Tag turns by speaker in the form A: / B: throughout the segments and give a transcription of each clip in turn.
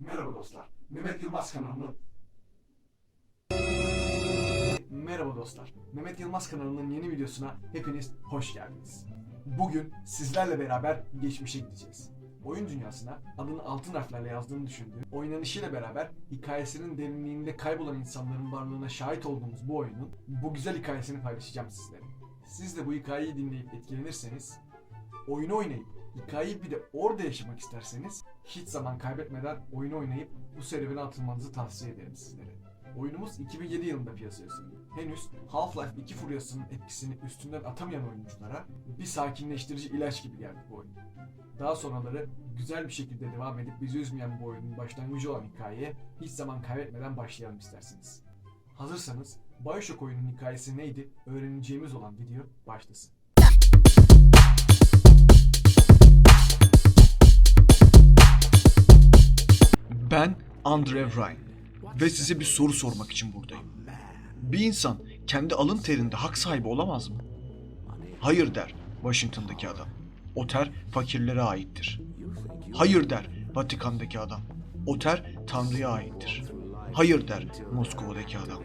A: Merhaba dostlar. Mehmet Yılmaz kanalının Merhaba dostlar. Mehmet Yılmaz kanalının yeni videosuna hepiniz hoş geldiniz. Bugün sizlerle beraber geçmişe gideceğiz. Oyun dünyasına adını altın harflerle yazdığını düşündüğüm, oynanışıyla beraber hikayesinin derinliğinde kaybolan insanların varlığına şahit olduğumuz bu oyunun bu güzel hikayesini paylaşacağım sizlere. Siz de bu hikayeyi dinleyip etkilenirseniz, oyunu oynayıp hikayeyi bir de orada yaşamak isterseniz hiç zaman kaybetmeden oyunu oynayıp bu serüvene atılmanızı tavsiye ederim sizlere. Oyunumuz 2007 yılında piyasaya sürüldü. Henüz Half-Life 2 furyasının etkisini üstünden atamayan oyunculara bir sakinleştirici ilaç gibi geldi bu oyun. Daha sonraları güzel bir şekilde devam edip bizi üzmeyen bu oyunun başlangıcı olan hikayeye hiç zaman kaybetmeden başlayalım isterseniz. Hazırsanız Bioshock oyunun hikayesi neydi öğreneceğimiz olan video başlasın. Ben Andrew Ryan ve size bir soru sormak için buradayım. Bir insan kendi alın terinde hak sahibi olamaz mı? Hayır der Washington'daki adam. O ter fakirlere aittir. Hayır der Vatikan'daki adam. O ter Tanrı'ya aittir. Hayır der Moskova'daki adam.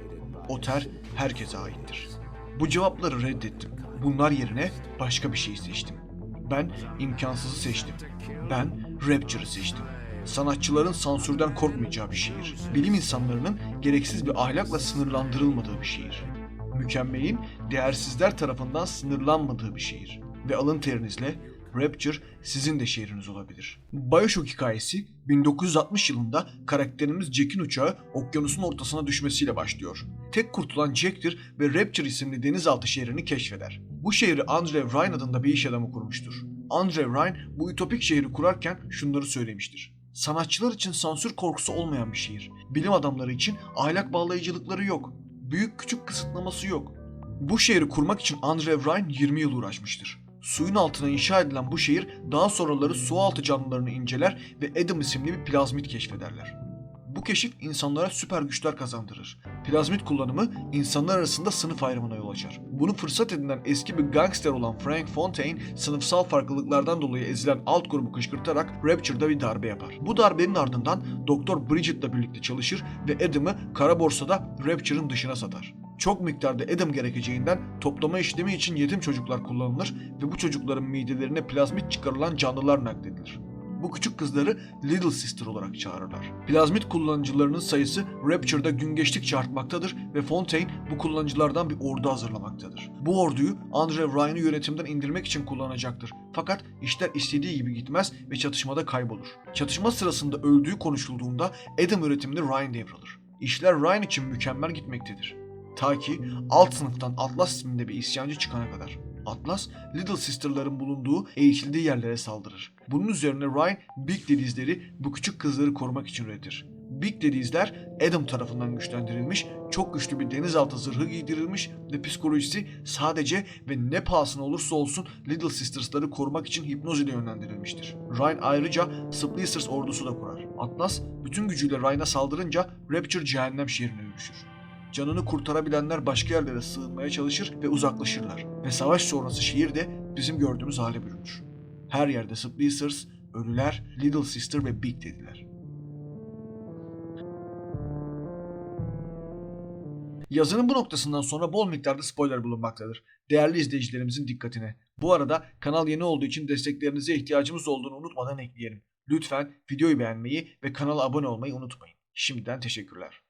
A: O ter herkese aittir. Bu cevapları reddettim. Bunlar yerine başka bir şey seçtim. Ben imkansızı seçtim. Ben Rapture'ı seçtim. Sanatçıların sansürden korkmayacağı bir şehir. Bilim insanlarının gereksiz bir ahlakla sınırlandırılmadığı bir şehir. Mükemmelin değersizler tarafından sınırlanmadığı bir şehir. Ve alın terinizle Rapture sizin de şehriniz olabilir. Bioshock hikayesi 1960 yılında karakterimiz Jack'in uçağı okyanusun ortasına düşmesiyle başlıyor. Tek kurtulan Jack'tir ve Rapture isimli denizaltı şehrini keşfeder. Bu şehri Andre Ryan adında bir iş adamı kurmuştur. Andre Ryan bu ütopik şehri kurarken şunları söylemiştir. Sanatçılar için sansür korkusu olmayan bir şehir. Bilim adamları için ahlak bağlayıcılıkları yok. Büyük küçük kısıtlaması yok. Bu şehri kurmak için Andre Ryan 20 yıl uğraşmıştır. Suyun altına inşa edilen bu şehir daha sonraları su altı canlılarını inceler ve Adam isimli bir plazmit keşfederler. Bu keşif insanlara süper güçler kazandırır. Plazmit kullanımı insanlar arasında sınıf ayrımına yol açar. Bunu fırsat edinen eski bir gangster olan Frank Fontaine sınıfsal farklılıklardan dolayı ezilen alt grubu kışkırtarak Rapture'da bir darbe yapar. Bu darbenin ardından Doktor Bridget'la birlikte çalışır ve Adam'ı kara borsada Rapture'ın dışına satar. Çok miktarda Adam gerekeceğinden toplama işlemi için yetim çocuklar kullanılır ve bu çocukların midelerine plazmit çıkarılan canlılar nakledilir. Bu küçük kızları Little Sister olarak çağırırlar. Plazmit kullanıcılarının sayısı Rapture'da gün geçtikçe artmaktadır ve Fontaine bu kullanıcılardan bir ordu hazırlamaktadır. Bu orduyu Andre Ryan'ı yönetimden indirmek için kullanacaktır. Fakat işler istediği gibi gitmez ve çatışmada kaybolur. Çatışma sırasında öldüğü konuşulduğunda Adam üretimini Ryan devralır. İşler Ryan için mükemmel gitmektedir. Ta ki alt sınıftan Atlas isminde bir isyancı çıkana kadar. Atlas, Little Sister'ların bulunduğu, eğitildiği yerlere saldırır. Bunun üzerine Ryan, Big Daddy's'leri bu küçük kızları korumak için üretir. Big Daddy's'ler Adam tarafından güçlendirilmiş, çok güçlü bir denizaltı zırhı giydirilmiş ve psikolojisi sadece ve ne pahasına olursa olsun Little Sisters'ları korumak için hipnoz ile yönlendirilmiştir. Ryan ayrıca Splicers ordusu da kurar. Atlas bütün gücüyle Ryan'a saldırınca Rapture cehennem şehrine dönüşür. Canını kurtarabilenler başka yerlere sığınmaya çalışır ve uzaklaşırlar. Ve savaş sonrası şehir de bizim gördüğümüz hale bürünür. Her yerde Splicers, Ölüler, Little Sister ve Big dediler. Yazının bu noktasından sonra bol miktarda spoiler bulunmaktadır. Değerli izleyicilerimizin dikkatine. Bu arada kanal yeni olduğu için desteklerinize ihtiyacımız olduğunu unutmadan ekleyelim. Lütfen videoyu beğenmeyi ve kanala abone olmayı unutmayın. Şimdiden teşekkürler.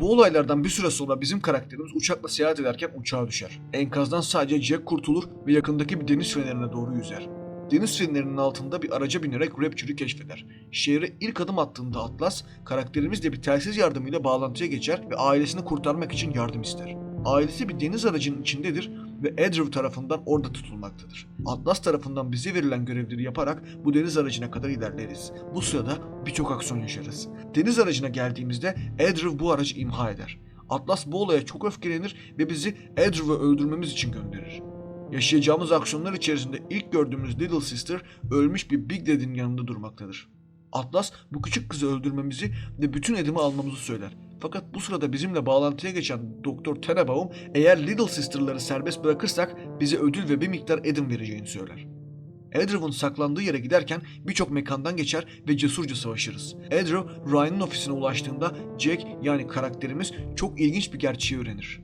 A: Bu olaylardan bir süre sonra bizim karakterimiz uçakla seyahat ederken uçağa düşer. Enkazdan sadece Jack kurtulur ve yakındaki bir deniz fenerine doğru yüzer. Deniz fenerinin altında bir araca binerek Rapture'ı keşfeder. Şehre ilk adım attığında Atlas, karakterimizle bir telsiz yardımıyla bağlantıya geçer ve ailesini kurtarmak için yardım ister. Ailesi bir deniz aracının içindedir ve Edrew tarafından orada tutulmaktadır. Atlas tarafından bize verilen görevleri yaparak bu deniz aracına kadar ilerleriz. Bu sırada birçok aksiyon yaşarız. Deniz aracına geldiğimizde Edrew bu aracı imha eder. Atlas bu olaya çok öfkelenir ve bizi Edrew'u öldürmemiz için gönderir. Yaşayacağımız aksiyonlar içerisinde ilk gördüğümüz Little Sister ölmüş bir Big Daddy'nin yanında durmaktadır. Atlas bu küçük kızı öldürmemizi ve bütün Adam'ı almamızı söyler Fakat bu sırada bizimle bağlantıya geçen Doktor Tenenbaum eğer Little Sister'ları serbest bırakırsak bize ödül ve bir miktar Adam vereceğini söyler. Edrew'un saklandığı yere giderken birçok mekandan geçer ve cesurca savaşırız. Edrew, Ryan'ın ofisine ulaştığında Jack yani karakterimiz çok ilginç bir gerçeği öğrenir.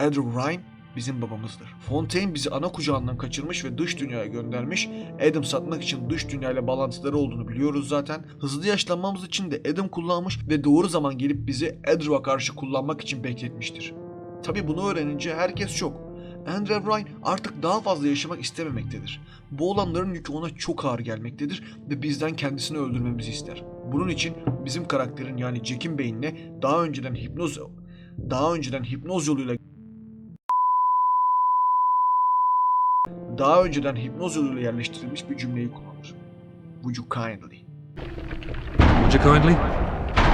A: Edrew Ryan bizim babamızdır. Fontaine bizi ana kucağından kaçırmış ve dış dünyaya göndermiş. Adam satmak için dış dünyayla bağlantıları olduğunu biliyoruz zaten. Hızlı yaşlanmamız için de Adam kullanmış ve doğru zaman gelip bizi Edrew'a karşı kullanmak için bekletmiştir. Tabi bunu öğrenince herkes şok. Andrew Ryan artık daha fazla yaşamak istememektedir. Bu olanların yükü ona çok ağır gelmektedir ve bizden kendisini öldürmemizi ister. Bunun için bizim karakterin yani Jack'in beynine daha önceden hipnoz daha önceden hipnoz yoluyla daha önceden hipnoz yoluyla yerleştirilmiş bir cümleyi kullanır. Would you kindly?
B: Would you kindly?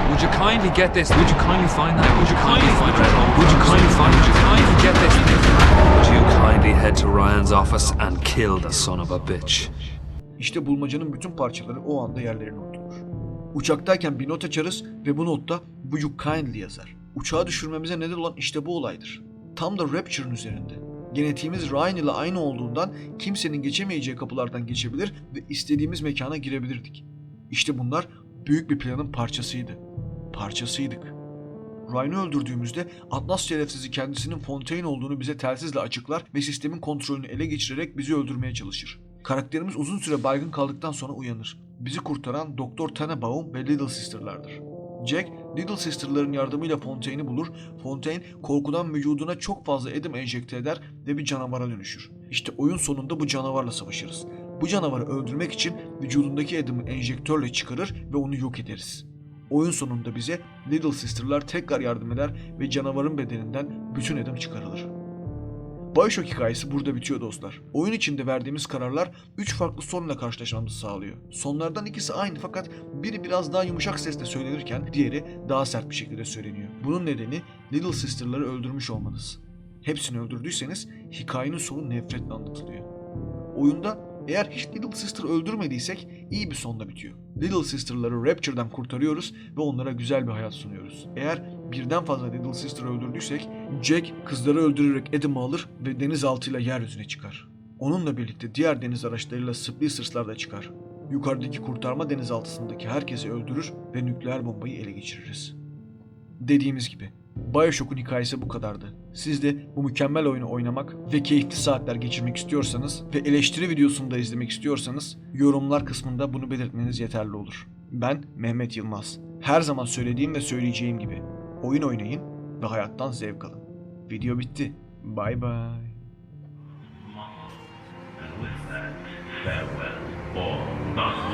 B: Would you kindly get this? Would you kindly find that? Would you kindly find it? Would you kindly find? Would you kindly get this? Would you kindly head to Ryan's office and kill the son of a bitch?
A: İşte bulmacanın bütün parçaları o anda yerlerine oturur. Uçaktayken bir not açarız ve bu notta Would you kindly yazar. Uçağı düşürmemize neden olan işte bu olaydır. Tam da Rapture'ın üzerinde. Genetiğimiz Ryan ile aynı olduğundan kimsenin geçemeyeceği kapılardan geçebilir ve istediğimiz mekana girebilirdik. İşte bunlar büyük bir planın parçasıydı. Parçasıydık. Ryan'ı öldürdüğümüzde Atlas şerefsizi kendisinin Fontaine olduğunu bize telsizle açıklar ve sistemin kontrolünü ele geçirerek bizi öldürmeye çalışır. Karakterimiz uzun süre baygın kaldıktan sonra uyanır. Bizi kurtaran Doktor Tannenbaum ve Little Sister'lardır. Jack, Little Sister'ların yardımıyla Fontaine'i bulur. Fontaine korkudan vücuduna çok fazla edim enjekte eder ve bir canavara dönüşür. İşte oyun sonunda bu canavarla savaşırız. Bu canavarı öldürmek için vücudundaki edimi enjektörle çıkarır ve onu yok ederiz. Oyun sonunda bize Little Sister'lar tekrar yardım eder ve canavarın bedeninden bütün edim çıkarılır. Bioshock hikayesi burada bitiyor dostlar. Oyun içinde verdiğimiz kararlar 3 farklı sonla karşılaşmamızı sağlıyor. Sonlardan ikisi aynı fakat biri biraz daha yumuşak sesle söylenirken diğeri daha sert bir şekilde söyleniyor. Bunun nedeni Little Sister'ları öldürmüş olmanız. Hepsini öldürdüyseniz hikayenin sonu nefretle anlatılıyor. Oyunda eğer hiç Little Sister öldürmediysek iyi bir sonla bitiyor. Little Sister'ları Rapture'dan kurtarıyoruz ve onlara güzel bir hayat sunuyoruz. Eğer birden fazla Little Sister öldürdüysek Jack kızları öldürerek Adam'ı alır ve denizaltıyla yeryüzüne çıkar. Onunla birlikte diğer deniz araçlarıyla Splicers'lar da çıkar. Yukarıdaki kurtarma denizaltısındaki herkesi öldürür ve nükleer bombayı ele geçiririz. Dediğimiz gibi Bioshock'un hikayesi bu kadardı. Siz de bu mükemmel oyunu oynamak ve keyifli saatler geçirmek istiyorsanız ve eleştiri videosunu da izlemek istiyorsanız yorumlar kısmında bunu belirtmeniz yeterli olur. Ben Mehmet Yılmaz. Her zaman söylediğim ve söyleyeceğim gibi oyun oynayın ve hayattan zevk alın. Video bitti. Bye bye.
C: Farewell or not